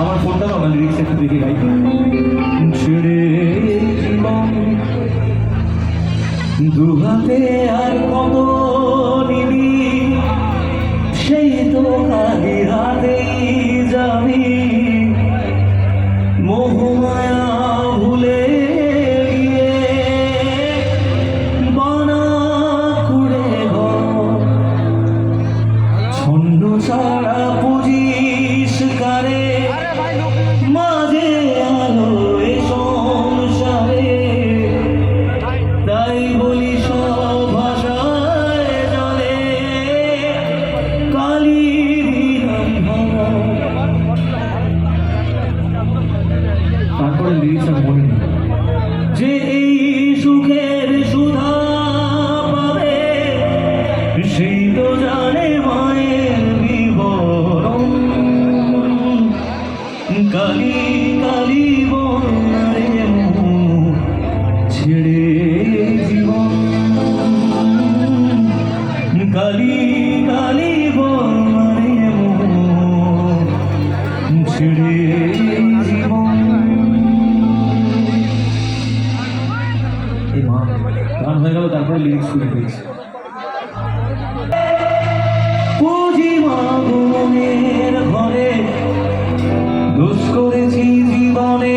আমার ফোনটা বাবা লিরিক্স একটু দেখে গাই ছেড়ে দুহাতে আর কত ছন্ন ছাড়া পুজিস কারে। মাঝে আলো এ সংসারে। তাই বলি সব ভাষায় জলে কালী তারপরে লিরিক্স আর মনে যে এই সুখের সুধা পাবে সেই কালি কালি মোহ ছেড়ে জীবন। কালি কালি মোহ ছেড়ে জীবন। গান হয়ে গেল, তারপরে লিরিক্স শুরু হয়েছে জীবনে